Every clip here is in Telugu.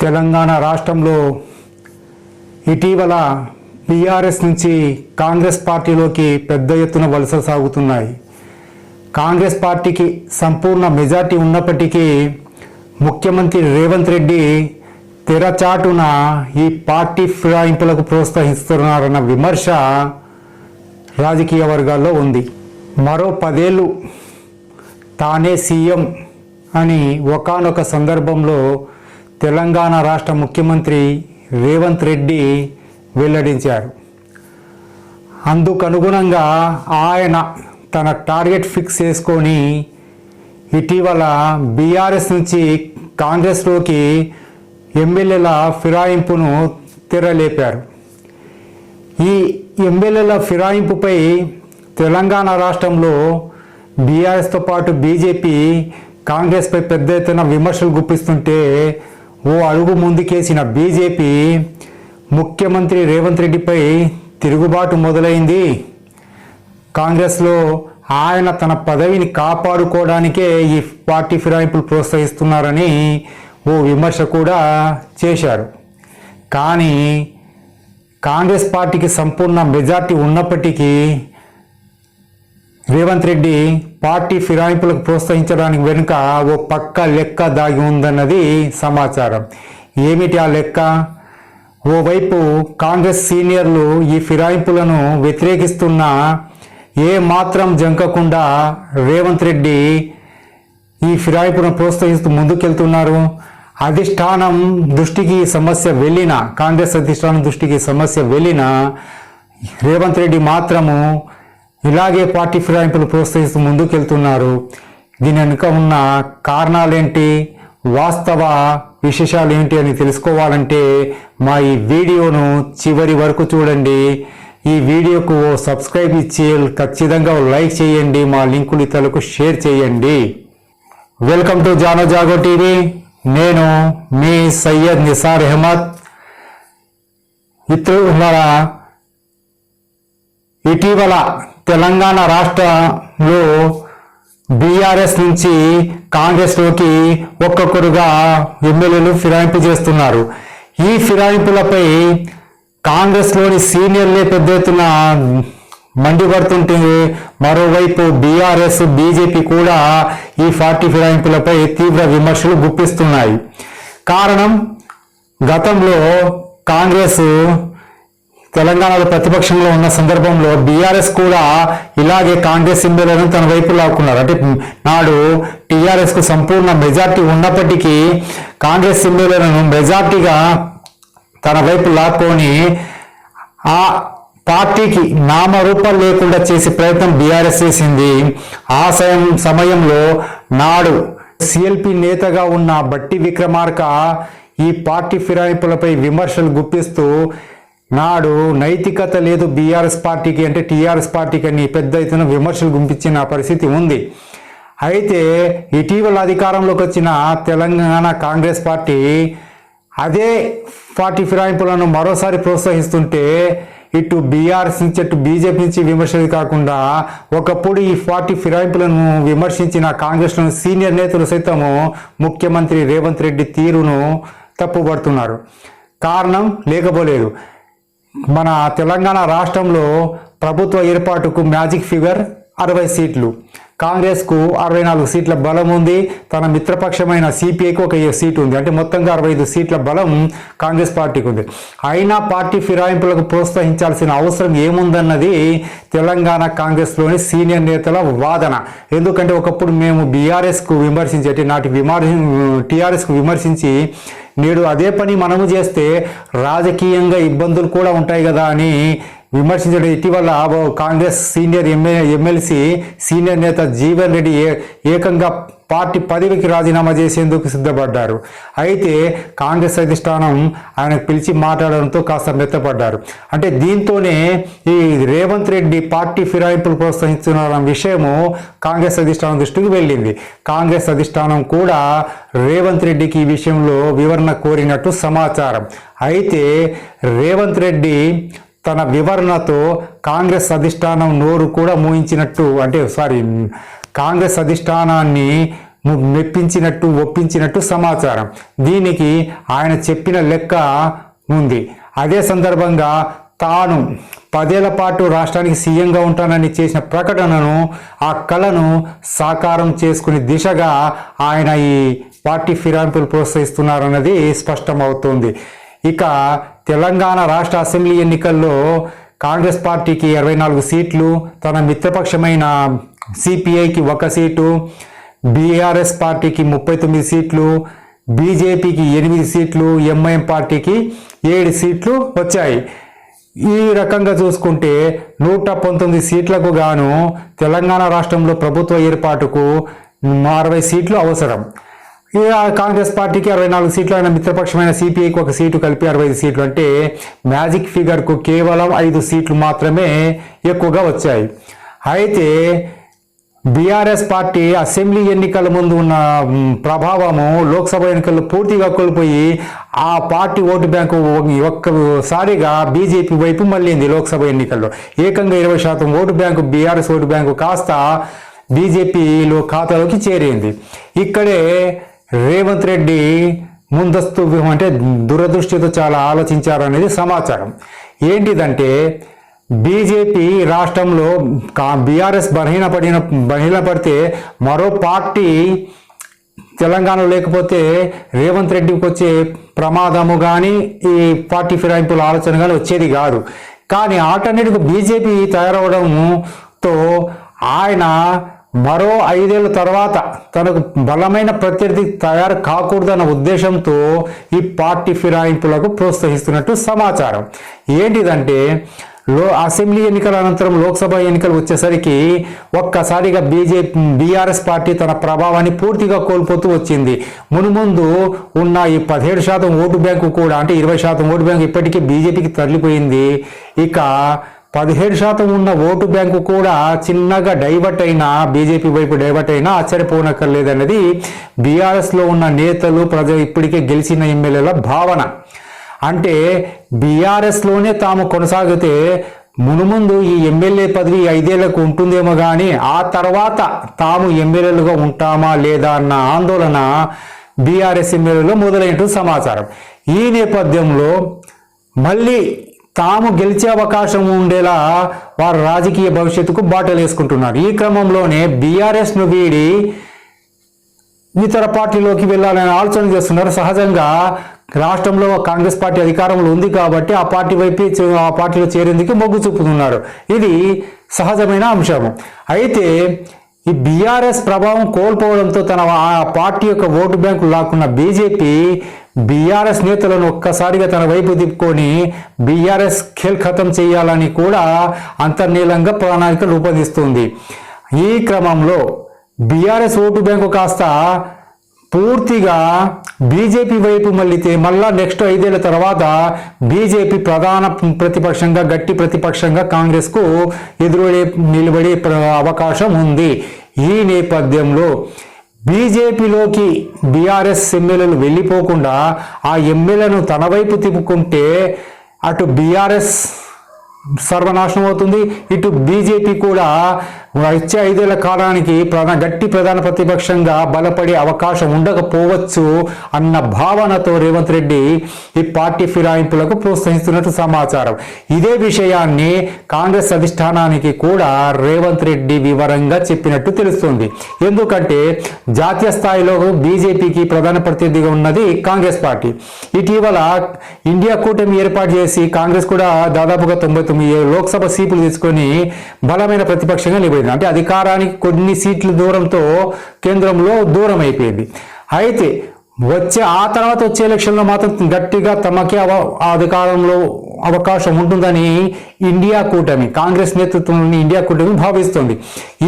తెలంగాణ రాష్ట్రంలో ఇటీవల బీఆర్ఎస్ నుంచి కాంగ్రెస్ పార్టీలోకి పెద్ద ఎత్తున వలస సాగుతున్నాయి. కాంగ్రెస్ పార్టీకి సంపూర్ణ మెజార్టీ ఉన్నప్పటికీ ముఖ్యమంత్రి రేవంత్ రెడ్డి తెరచాటున ఈ పార్టీ ఫిరాయింపులకు ప్రోత్సహిస్తున్నారన్న విమర్శ రాజకీయ వర్గాల్లో ఉంది. మరో పదేళ్ళు తానే సీఎం అని ఒకానొక సందర్భంలో తెలంగాణ రాష్ట్ర ముఖ్యమంత్రి రేవంత్ రెడ్డి వెల్లడించారు. అందుకనుగుణంగా ఆయన తన టార్గెట్ ఫిక్స్ చేసుకొని ఇటీవల బీఆర్ఎస్ నుంచి కాంగ్రెస్లోకి ఎమ్మెల్యేల ఫిరాయింపును తెరలేపారు. ఈ ఎమ్మెల్యేల ఫిరాయింపుపై తెలంగాణ రాష్ట్రంలో బీఆర్ఎస్తో పాటు బీజేపీ కాంగ్రెస్పై పెద్ద ఎత్తున విమర్శలు గుప్పిస్తుంటే ఓ అడుగు ముందుకేసిన బీజేపీ ముఖ్యమంత్రి రేవంత్ రెడ్డిపై తిరుగుబాటు మొదలైంది. కాంగ్రెస్లో ఆయన తన పదవిని కాపాడుకోవడానికే ఈ పార్టీ ఫిరాయింపులు ప్రోత్సహిస్తున్నారని ఓ విమర్శ కూడా చేశారు. కానీ కాంగ్రెస్ పార్టీకి సంపూర్ణ మెజార్టీ ఉన్నప్పటికీ రేవంత్ రెడ్డి పార్టీ ఫిరాయింపులకు ప్రోత్సహించడానికి వెనుక ఓ పక్క లెక్క దాగి ఉందన్నది సమాచారం. ఏమిటి ఆ లెక్క? ఓవైపు కాంగ్రెస్ సీనియర్లు ఈ ఫిరాయింపులను వ్యతిరేకిస్తున్న ఏ మాత్రం జంకకుండా రేవంత్ రెడ్డి ఈ ఫిరాయింపును ప్రోత్సహిస్తూ ముందుకెళ్తున్నారు. అధిష్టానం దృష్టికి సమస్య వెళ్ళినా కాంగ్రెస్ అధిష్టానం దృష్టికి సమస్య వెళ్ళినా రేవంత్ రెడ్డి మాత్రము ఇలాగే పార్టీ ఫిరాయింపులు ప్రోత్సహిస్తూ ముందుకెళ్తున్నారు. దీని వెనుక ఉన్న కారణాలేంటి? వాస్తవ విశేషాలు ఏంటి అని తెలుసుకోవాలంటే మా ఈ వీడియోను చివరి వరకు చూడండి. ఈ వీడియోకు ఓ సబ్స్క్రైబ్ ఇచ్చి ఖచ్చితంగా లైక్ చేయండి. మా లింకులు ఇతరులకు షేర్ చేయండి. Welcome to Jano Jago TV. నేను మీ సయ్యద్ నిసార్ అహ్మద్. ఉన్నారా ఇటీవల తెలంగాణ రాష్ట్రంలో బీఆర్ఎస్ నుంచి కాంగ్రెస్లోకి ఒక్కొక్కరుగా ఎమ్మెల్యేలు ఫిరాయింపు చేస్తున్నారు. ఈ ఫిరాయింపులపై కాంగ్రెస్లోని సీనియర్లే పెద్ద ఎత్తున మండిపడుతుంటే మరోవైపు బీఆర్ఎస్ బీజేపీ కూడా ఈ పార్టీ ఫిరాయింపులపై తీవ్ర విమర్శలు గుప్పిస్తున్నాయి. కారణం గతంలో కాంగ్రెస్ తెలంగాణలో ప్రతిపక్షంలో ఉన్న సందర్భంలో బీఆర్ఎస్ కూడా ఇలాగే కాంగ్రెస్ ఎమ్మెల్యేలను తన వైపు లాక్కున్నారు. అంటే నాడు టీఆర్ఎస్కు సంపూర్ణ మెజార్టీ ఉన్నప్పటికీ కాంగ్రెస్ ఎమ్మెల్యేలను మెజార్టీగా తన వైపు లాక్కొని ఆ పార్టీకి నామరూపం లేకుండా చేసే ప్రయత్నం బీఆర్ఎస్ చేసింది. ఆ సమయం సమయంలో నాడు సిఎల్పి నేతగా ఉన్న బట్టి విక్రమార్క ఈ పార్టీ ఫిరాయింపులపై విమర్శలు గుప్పిస్తూ నాడు నైతికత లేదు బీఆర్ఎస్ పార్టీకి అంటే టీఆర్ఎస్ పార్టీకి అని పెద్ద ఎత్తున విమర్శలు గుంపించిన పరిస్థితి ఉంది. అయితే ఇటీవల అధికారంలోకి వచ్చిన తెలంగాణ కాంగ్రెస్ పార్టీ అదే పార్టీ ఫిరాయింపులను మరోసారి ప్రోత్సహిస్తుంటే ఇటు బీఆర్ఎస్ నుంచి అటు బీజేపీ నుంచి విమర్శలు కాకుండా ఒకప్పుడు ఈ పార్టీ ఫిరాయింపులను విమర్శించిన కాంగ్రెస్లోని సీనియర్ నేతలు సైతము ముఖ్యమంత్రి రేవంత్ రెడ్డి తీరును తప్పుపడుతున్నారు కారణం లేకపోలేదు. మన తెలంగాణ రాష్ట్రంలో ప్రభుత్వ ఏర్పాటుకు మ్యాజిక్ ఫిగర్ అరవై సీట్లు. కాంగ్రెస్కు అరవై నాలుగు సీట్ల బలం ఉంది. తన మిత్రపక్షమైన సిపిఐకి ఒక సీటు ఉంది. అంటే మొత్తంగా అరవై ఐదు సీట్ల బలం కాంగ్రెస్ పార్టీకి ఉంది. అయినా పార్టీ ఫిరాయింపులకు ప్రోత్సహించాల్సిన అవసరం ఏముందన్నది తెలంగాణ కాంగ్రెస్లోని సీనియర్ నేతల వాదన. ఎందుకంటే ఒకప్పుడు మేము బీఆర్ఎస్కు విమర్శించి అంటే నాటి విమర్శ టీఆర్ఎస్కు విమర్శించి నేడు అదే పని మనము చేస్తే రాజకీయంగా ఇబ్బందులు కూడా ఉంటాయి కదా అని విమర్శించడం. ఇటీవల Congress senior MLA MLC senior నేత జీవన్ రెడ్డి ఏ- ఏకంగా పార్టీ పదవికి రాజీనామా చేసేందుకు సిద్ధపడ్డారు. అయితే కాంగ్రెస్ అధిష్టానం ఆయనకు పిలిచి మాట్లాడడంతో కాస్త మెత్తపడ్డారు. అంటే దీంతోనే ఈ రేవంత్ రెడ్డి పార్టీ ఫిరాయింపులు ప్రోత్సహిస్తున్న విషయము కాంగ్రెస్ అధిష్టానం దృష్టికి వెళ్ళింది. కాంగ్రెస్ అధిష్టానం కూడా రేవంత్ రెడ్డికి ఈ విషయంలో వివరణ కోరినట్టు సమాచారం. అయితే రేవంత్ రెడ్డి తన వివరణతో కాంగ్రెస్ అధిష్టానం నోరు కూడా మోయించినట్టు అంటే సారీ కాంగ్రెస్ అధిష్టానాన్ని మెప్పించినట్టు ఒప్పించినట్టు సమాచారం. దీనికి ఆయన చెప్పిన లెక్క ఉంది. అదే సందర్భంగా తాను పదేళ్ళ పాటు రాష్ట్రానికి సీఎంగా ఉంటానని చేసిన ప్రకటనను ఆ కళను సాకారం చేసుకునే దిశగా ఆయన ఈ పార్టీ ఫిరాయింపులు ప్రోత్సహిస్తున్నారన్నది స్పష్టమవుతుంది. ఇక తెలంగాణ రాష్ట్ర అసెంబ్లీ ఎన్నికల్లో కాంగ్రెస్ పార్టీకి ఇరవై నాలుగు సీట్లు తన మిత్రపక్షమైన సిపిఐకి ఒక సీటు బీఆర్ఎస్ పార్టీకి ముప్పై తొమ్మిది సీట్లు బీజేపీకి ఎనిమిది సీట్లు ఎంఐఎం పార్టీకి ఏడు సీట్లు వచ్చాయి. ఈ రకంగా చూసుకుంటే నూట పంతొమ్మిది సీట్లకు గాను తెలంగాణ రాష్ట్రంలో ప్రభుత్వ ఏర్పాటుకు అరవై సీట్లు అవసరం. కాంగ్రెస్ పార్టీకి అరవై నాలుగు సీట్లు అయిన మిత్రపక్షమైన సిపిఐకి ఒక సీటు కలిపి అరవై ఐదు సీట్లు అంటే మ్యాజిక్ ఫిగర్కు కేవలం ఐదు సీట్లు మాత్రమే ఎక్కువగా వచ్చాయి. అయితే బీఆర్ఎస్ పార్టీ అసెంబ్లీ ఎన్నికల ముందు ఉన్న ప్రభావము లోక్సభ ఎన్నికల్లో పూర్తిగా కోల్పోయి ఆ పార్టీ ఓటు బ్యాంకు ఒక్కసారిగా బీజేపీ వైపు మళ్ళీంది లోక్సభ ఎన్నికల్లో. ఏకంగా ఇరవై శాతం vote bank BRS vote bank కాస్త బీజేపీలో ఖాతాలోకి చేరింది. ఇక్కడే రేవంత్ రెడ్డి ముందస్తు వ్యూహం అంటే దురదృష్టితో చాలా ఆలోచించారనేది సమాచారం. ఏంటిదంటే బీజేపీ రాష్ట్రంలో బీఆర్ఎస్ బలహీనపడిన బలహీనపడితే మరో పార్టీ తెలంగాణలో లేకపోతే రేవంత్ రెడ్డికి వచ్చే ప్రమాదము కానీ ఈ పార్టీ ఫిరాయింపుల ఆలోచన కానీ వచ్చేది కాదు. కానీ ఆల్టర్నేటివ్ బీజేపీ తయారవడంతో ఆయన మరో ఐదేళ్ళ తర్వాత తనకు బలమైన ప్రత్యర్థి తయారు కాకూడదన్న ఉద్దేశంతో ఈ పార్టీ ఫిరాయింపులకు ప్రోత్సహిస్తున్నట్టు సమాచారం. ఏంటిదంటే లో అసెంబ్లీ ఎన్నికల అనంతరం లోక్సభ ఎన్నికలు వచ్చేసరికి ఒక్కసారిగా బీజేపీ బీఆర్ఎస్ పార్టీ తన ప్రభావాన్ని పూర్తిగా కోల్పోతూ వచ్చింది. మునుముందు ఉన్న ఈ పదిహేడు శాతం ఓటు బ్యాంకు కూడా అంటే ఇరవై శాతం ఓటు బ్యాంకు ఇప్పటికీ బీజేపీకి తరలిపోయింది. ఇక పదిహేడు శాతం ఉన్న ఓటు బ్యాంకు కూడా చిన్నగా డైవర్ట్ అయినా బీజేపీ వైపు డైవర్ట్ అయినా ఆశ్చర్యపోనక్కర్లేదన్నది బీఆర్ఎస్లో ఉన్న నేతలు ప్రజలు ఇప్పటికే గెలిచిన ఎమ్మెల్యేల భావన. అంటే బీఆర్ఎస్లోనే తాము కొనసాగితే మునుముందు ఈ ఎమ్మెల్యే పదవి ఐదేళ్ళకు ఉంటుందేమో కానీ ఆ తర్వాత తాము ఎమ్మెల్యేలుగా ఉంటామా లేదా అన్న ఆందోళన బీఆర్ఎస్ ఎమ్మెల్యేలో మొదలైనట్టు సమాచారం. ఈ నేపథ్యంలో మళ్ళీ తాము గెలిచే అవకాశం ఉండేలా వారు రాజకీయ భవిష్యత్తుకు బాటలు వేసుకుంటున్నారు. ఈ క్రమంలోనే బీఆర్ఎస్ను వీడి ఇతర పార్టీలోకి వెళ్ళాలని ఆలోచన చేస్తున్నారు. సహజంగా రాష్ట్రంలో కాంగ్రెస్ పార్టీ అధికారంలో ఉంది కాబట్టి ఆ పార్టీ వైపు ఆ పార్టీలో చేరేందుకు మొగ్గు చూపుతున్నారు. ఇది సహజమైన అంశం అయితే ఈ బీఆర్ఎస్ ప్రభావం కోల్పోవడంతో తన ఆ పార్టీ యొక్క ఓటు బ్యాంకు లాక్కున్న బీజేపీ బీఆర్ఎస్ నేతలను ఒక్కసారిగా తన వైపు తిప్పుకొని బీఆర్ఎస్ ఖేల్ ఖతం చేయాలని కూడా అంతర్నీలంగా ప్రణాళిక రూపొందిస్తుంది. ఈ క్రమంలో బీఆర్ఎస్ ఓటు బ్యాంకు కాస్త పూర్తిగా బీజేపీ వైపు మళ్ళీతే మళ్ళా నెక్స్ట్ ఐదేళ్ళ తర్వాత బీజేపీ ప్రధాన ప్రతిపక్షంగా గట్టి ప్రతిపక్షంగా కాంగ్రెస్కు ఎదురుపడే నిలబడే ప్ర- అవకాశం ఉంది. ఈ నేపథ్యంలో బీజేపీలోకి బీఆర్ఎస్ ఎమ్మెల్యేలు వెళ్ళిపోకుండా ఆ ఎమ్మెల్యేను తన వైపు తిప్పుకుంటే అటు బీఆర్ఎస్ సర్వనాశనం అవుతుంది. ఇటు బీజేపీ కూడా వచ్చే ఐదేళ్ళ కాలానికి ప్రధాన గట్టి ప్రధాన ప్రతిపక్షంగా బలపడే అవకాశం ఉండకపోవచ్చు అన్న భావనతో రేవంత్ రెడ్డి ఈ పార్టీ ఫిరాయింపులకు ప్రోత్సహిస్తున్నట్టు సమాచారం. ఇదే విషయాన్ని కాంగ్రెస్ అధిష్టానానికి కూడా రేవంత్ రెడ్డి వివరంగా చెప్పినట్టు తెలుస్తుంది. ఎందుకంటే జాతీయ స్థాయిలో బీజేపీకి ప్రధాన ప్రతినిధిగా ఉన్నది కాంగ్రెస్ పార్టీ. ఇటీవల ఇండియా కూటమి ఏర్పాటు చేసి కాంగ్రెస్ కూడా దాదాపుగా తొంభై మీ లోక్సభ సీట్లు తీసుకొని బలమైన ప్రతిపక్షంగా నిలబడింది. అంటే అధికారానికి కొన్ని సీట్ల దూరంతో కేంద్రంలో దూరం అయిపోయింది. అయితే వచ్చే ఆ తర్వాత వచ్చే ఎలక్షన్లో మాత్రం గట్టిగా తమకే అవ అధికారంలో అవకాశం ఉంటుందని ఇండియా కూటమి కాంగ్రెస్ నేతృత్వంలోని ఇండియా కూటమి భావిస్తోంది.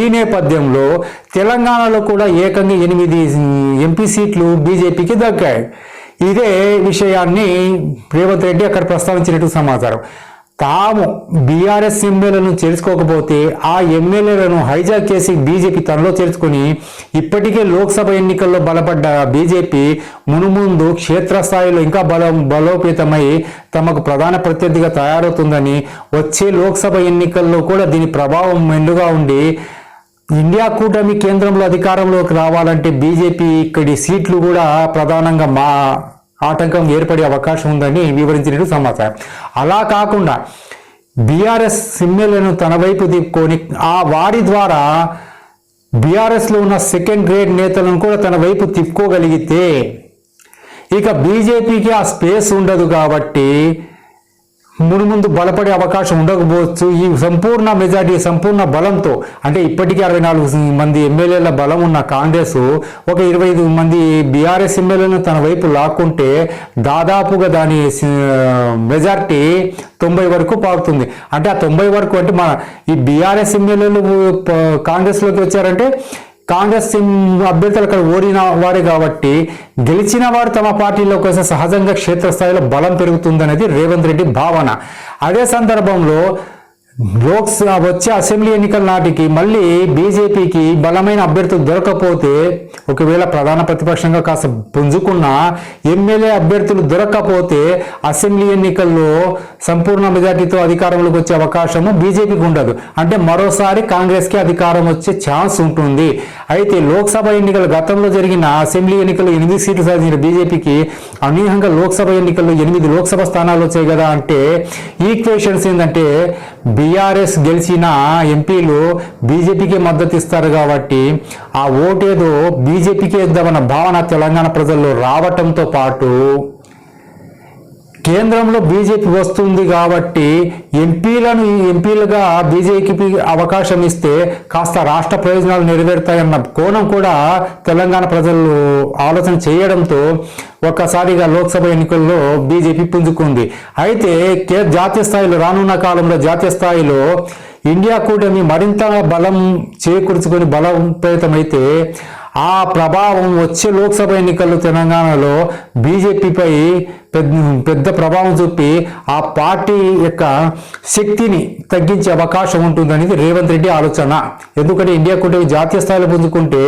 ఈ నేపథ్యంలో తెలంగాణలో కూడా ఏకంగా ఎనిమిది ఎంపీ సీట్లు బీజేపీకి దక్కాయి. ఇదే విషయాన్ని రేవంత్ రెడ్డి అక్కడ ప్రస్తావించినట్టు సమాచారం. తాము బీఆర్ఎస్ ఎమ్మెల్యేలను చేర్చుకోకపోతే ఆ ఎమ్మెల్యేలను హైజాక్ చేసి బీజేపీ తనలో చేర్చుకుని ఇప్పటికే లోక్సభ ఎన్నికల్లో బలపడ్డ బీజేపీ మునుముందు క్షేత్రస్థాయిలో ఇంకా బలం బలోపేతమై తమకు ప్రధాన ప్రత్యర్థిగా తయారవుతుందని వచ్చే లోక్సభ ఎన్నికల్లో కూడా దీని ప్రభావం మెండుగా ఉండి ఇండియా కూటమి కేంద్రంలో అధికారంలోకి రావాలంటే బీజేపీ ఇక్కడి సీట్లు కూడా ప్రధానంగా మా ఆటంకం ఏర్పడే అవకాశం ఉందని వివరించినట్టు సమాచారం. అలా కాకుండా బీఆర్ఎస్ ఎమ్మెల్యేను తన వైపు తిప్పుకొని ఆ వారి ద్వారా బీఆర్ఎస్లో ఉన్న సెకండ్ గ్రేడ్ నేతలను కూడా తన వైపు తిప్పుకోగలిగితే ఇక బీజేపీకి ఆ స్పేస్ ఉండదు కాబట్టి మునుముందు బలపడే అవకాశం ఉండకపోవచ్చు. ఈ సంపూర్ణ మెజార్టీ సంపూర్ణ బలంతో అంటే ఇప్పటికీ అరవై నాలుగు మంది ఎమ్మెల్యేల బలం ఉన్న కాంగ్రెస్ ఒక ఇరవై ఐదు మంది బీఆర్ఎస్ ఎమ్మెల్యేలను తన వైపు లాక్కుంటే దాదాపుగా దాని మెజార్టీ తొంభై వరకు పాకుతుంది. అంటే ఆ తొంభై వరకు అంటే మన ఈ బీఆర్ఎస్ ఎమ్మెల్యేలు కాంగ్రెస్లోకి వచ్చారంటే కాంగ్రెస్ అభ్యర్థులు అక్కడ ఓడిన వారే కాబట్టి గెలిచిన వారు తమ పార్టీలో కోసం సహజంగా క్షేత్రస్థాయిలో బలం పెరుగుతుందనేది రేవంత్ రెడ్డి భావన. అదే సందర్భంలో లోక్సభ వచ్చే అసెంబ్లీ ఎన్నికల నాటికి మళ్ళీ బీజేపీకి బలమైన అభ్యర్థులు దొరకకపోతే ఒకవేళ ప్రధాన ప్రతిపక్షంగా కాస్త పుంజుకున్న ఎమ్మెల్యే అభ్యర్థులు దొరకకపోతే అసెంబ్లీ ఎన్నికల్లో సంపూర్ణ మెజార్టీతో అధికారంలోకి వచ్చే అవకాశము బీజేపీకి ఉండదు. అంటే మరోసారి కాంగ్రెస్కి అధికారం వచ్చే ఛాన్స్ ఉంటుంది. అయితే లోక్సభ ఎన్నికలు గతంలో జరిగిన అసెంబ్లీ ఎన్నికలు ఎనిమిది సీట్లు సాధించిన బీజేపీకి అనూహ్యంగా లోక్సభ ఎన్నికల్లో ఎనిమిది లోక్సభ స్థానాలు వచ్చాయి కదా అంటే ఈక్వేషన్స్ ఏంటంటే బీఆర్ఎస్ గెలిచిన ఎంపీలు బీజేపీకి మద్దతు ఇస్తారు కాబట్టి ఆ ఓటేదో బీజేపీకి ఇద్దామన్న భావన తెలంగాణ ప్రజల్లో రావటంతో పాటు కేంద్రంలో బీజేపీ వస్తుంది కాబట్టి ఎంపీలను ఎంపీలుగా బీజేపీకి అవకాశం ఇస్తే కాస్త రాష్ట్ర ప్రయోజనాలు నెరవేరుతాయన్న కోణం కూడా తెలంగాణ ప్రజలు ఆలోచన చేయడంతో ఒక్కసారిగా లోక్సభ ఎన్నికల్లో బీజేపీ పుంజుకుంది. అయితే కే- జాతీయ స్థాయిలో రానున్న కాలంలో జాతీయ స్థాయిలో ఇండియా కూటమి మరింత బలం చేకూర్చుకొని బలోపేతమైతే ఆ ప్రభావం వచ్చే లోక్సభ ఎన్నికల్లో తెలంగాణలో బీజేపీపై పెద్ద పెద్ద ప్రభావం చూపి ఆ పార్టీ యొక్క శక్తిని తగ్గించే అవకాశం ఉంటుందనేది రేవంత్ రెడ్డి ఆలోచన. ఎందుకంటే ఇండియా కూటమి జాతీయ స్థాయిలో పుంజుకుంటే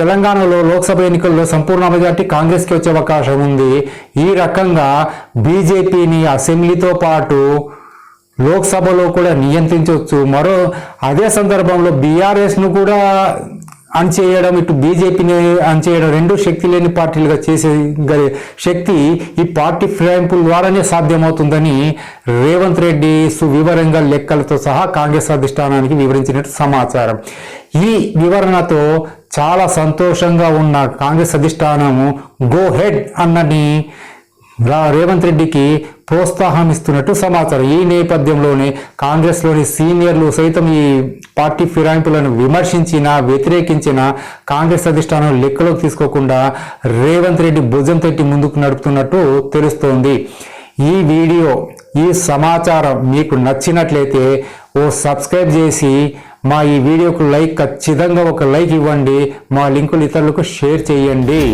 తెలంగాణలో లోక్సభ ఎన్నికల్లో సంపూర్ణ మెజార్టీ కాంగ్రెస్కి వచ్చే అవకాశం ఉంది. ఈ రకంగా బీజేపీని అసెంబ్లీతో పాటు లోక్సభలో కూడా నియంత్రించవచ్చు. మరో అదే సందర్భంలో బీఆర్ఎస్ను కూడా అణచేయడం ఇటు బీజేపీని అణచేయడం రెండు శక్తి లేని పార్టీలుగా చేసే గల శక్తి ఈ పార్టీ ఫిరాయింపుల ద్వారానే సాధ్యమవుతుందని రేవంత్ రెడ్డి సువివరంగా లెక్కలతో సహా కాంగ్రెస్ అధిష్టానానికి వివరించినట్టు సమాచారం. ఈ వివరణతో చాలా సంతోషంగా ఉన్న కాంగ్రెస్ అధిష్టానము గో హెడ్ అన్నని రేవంత్ రెడ్డికి ప్రోత్సాహం ఇస్తున్నట్టు సమాచారం. ఈ నేపథ్యంలోనే కాంగ్రెస్లోని సీనియర్లు సైతం ఈ పార్టీ ఫిరాయింపులను విమర్శించిన వ్యతిరేకించిన కాంగ్రెస్ అధిష్టానం లెక్కలోకి తీసుకోకుండా రేవంత్ రెడ్డి భుజం తట్టి ముందుకు నడుపుతున్నట్టు తెలుస్తోంది. ఈ వీడియో ఈ సమాచారం మీకు నచ్చినట్లయితే ఓ సబ్స్క్రైబ్ చేసి మా ఈ వీడియోకు లైక్ ఖచ్చితంగా ఒక లైక్ ఇవ్వండి. మా లింకులు ఇతరులకు షేర్ చేయండి.